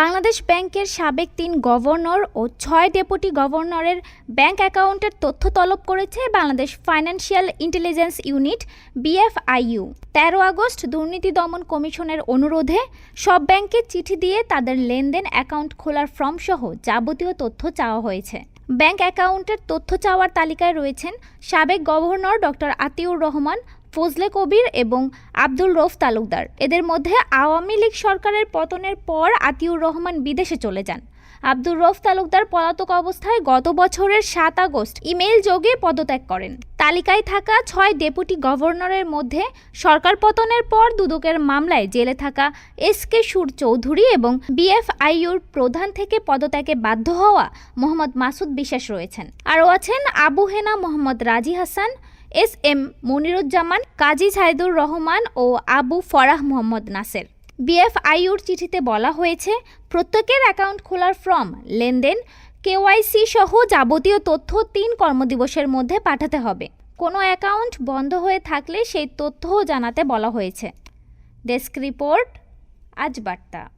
বাংলাদেশ ব্যাংকের সাবেক তিন গভর্নর ও ছয় ডেপুটি গভর্নরের ব্যাংক অ্যাকাউন্টের তথ্য তলব করেছে Bangladesh financial intelligence unit, BFIU. তেরো আগস্ট দুর্নীতি দমন কমিশনের অনুরোধে সব ব্যাংকে চিঠি দিয়ে তাদের লেনদেন অ্যাকাউন্ট খোলার ফর্মসহ যাবতীয় তথ্য চাওয়া হয়েছে। ব্যাংক অ্যাকাউন্টের তথ্য চাওয়ার তালিকায় রয়েছেন সাবেক গভর্নর ডক্টর আতিউর রহমান ফজলে কবির এবং আব্দুল রৌফ তালুকদার। এদের মধ্যে আওয়ামী লীগ সরকারের পতনের পর আতিউর রহমান বিদেশে চলে যান। আব্দুর রৌফ তালুকদার পলাতক অবস্থায় গত বছরের সাত আগস্ট ইমেইল যোগে পদত্যাগ করেন। তালিকায় থাকা ছয় ডেপুটি গভর্নরের মধ্যে সরকার পতনের পর দুদকের মামলায় জেলে থাকা এস কে সুর চৌধুরী এবং বিএফআইউর প্রধান থেকে পদত্যাগে বাধ্য হওয়া মোহাম্মদ মাসুদ বিশ্বাস রয়েছেন। আরও আছেন আবু হেনা মোহাম্মদ রাজি হাসান এস এম মনিরুজ্জামান, কাজী সাইদুর রহমান ও আবু ফরাহ মোহাম্মদ নাসের। বিএফআইউর চিঠিতে বলা হয়েছে, প্রত্যেকের অ্যাকাউন্ট খোলার ফর্ম, লেনদেন, কেওয়াইসি সহ যাবতীয় তথ্য তিন কর্মদিবসের মধ্যে পাঠাতে হবে। কোনো অ্যাকাউন্ট বন্ধ হয়ে থাকলে সেই তথ্যও জানাতে বলা হয়েছে। ডেস্ক রিপোর্ট, আজ বার্তা।